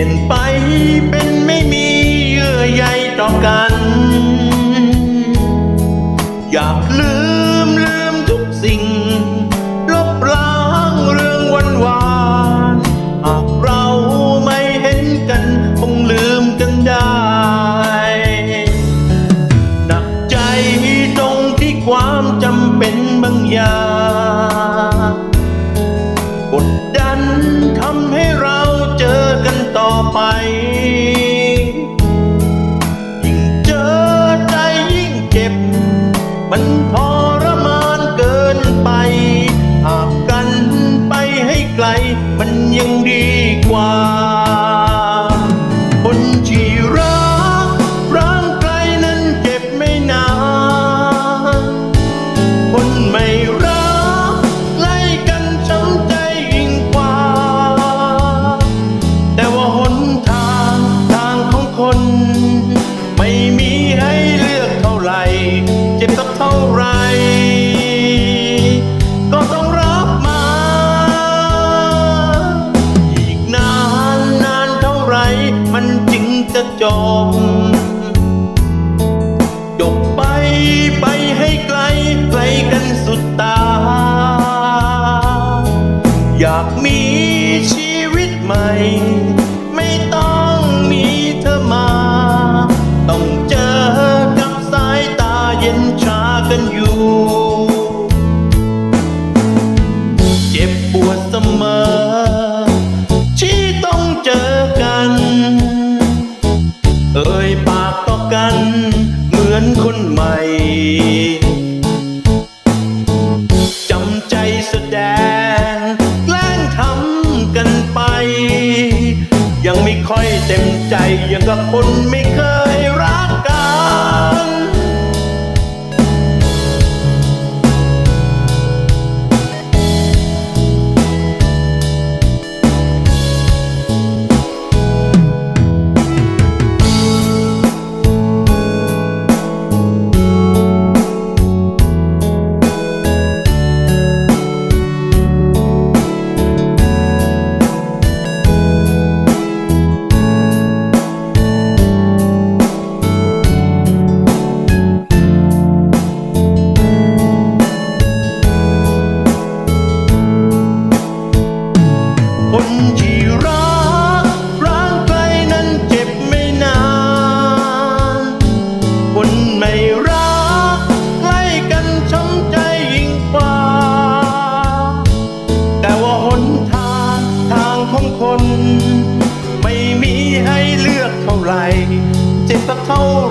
ลี่ยนไปเป็นไม่มีเยื่อใยต่อกัน อยากลืมลืมทุกสิ่ง ลบล้างเรื่องวันวานหากเราไม่เห็นกันคงลืมกันได้หนักใจตรงที่ความจำเป็นบางอย่างกดดันทำให้เรา กันต่อไป จึงจะจบจบไปไปให้ไกลไกลกันสุดตา อยากมีชีวิตใหม่ นใหม่ จำใจแสดง แกล้งทำกันไป ยังไม่ค่อยเต็มใจยังกับคนไม่เคย soul